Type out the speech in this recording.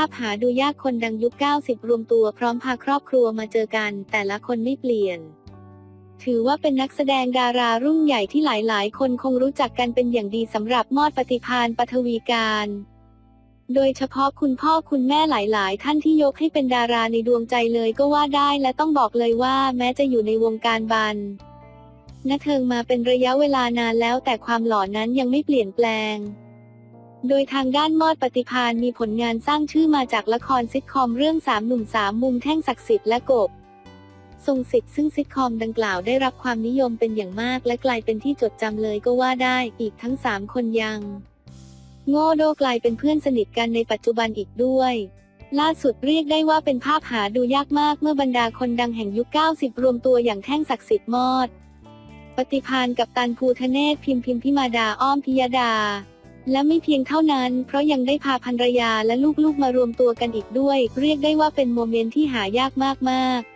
าพหาดูยากคนดังยุค 90 รวมตัวพร้อมพาครอบครัวมาเจอกัน แต่ละคนไม่เปลี่ยน ถือว่าเป็นนักแสดงดารารุ่นใหญ่ที่หลายๆ คนคงรู้จักกันเป็นอย่างดีสำหรับมอดปฏิพานปฐวีการ โดยเฉพาะคุณพ่อคุณแม่หลาย ๆ ท่านที่ยกให้เป็นดาราในดวงใจเลยก็ว่าได้และต้องบอกเลยว่าแม้จะอยู่ในวงการบันนเทิงมาเป็นระยะเวลานานแล้วแต่ความหล่อนั้นยังไม่เปลี่ยนแปลง โดยทางด้านมอดปฏิพานมีผลงานสร้างชื่อมาจากละครซิทคอมเรื่องสามหนุ่มสามมุมแท่งศักดิ์สิทธิ์และกบทรงสิทธิ์ซึ่งซิทคอมดังกล่าวได้รับความนิยมเป็นอย่างมากและกลายเป็นที่จดจำเลยก็ว่าได้อีกทั้งสามคนยัง โง่โดกลายเป็นเพื่อนสนิทกันในปัจจุบันอีกด้วย ล่าสุดเรียกได้ว่าเป็นภาพหาดูยากมากเมื่อบรรดาคนดังแห่งยุค 90 รวมตัวอย่างแท่งศักดิ์สิทธิ์มอด ปฏิพานกับตันภูทะเนศพิมพิมพิมาดาอ้อมพิยดา และไม่เพียงเท่านั้น เพราะยังได้พาภรรยาและลูกๆมารวมตัวกันอีกด้วย เรียกได้ว่าเป็นโมเมนต์ที่หายากมากๆ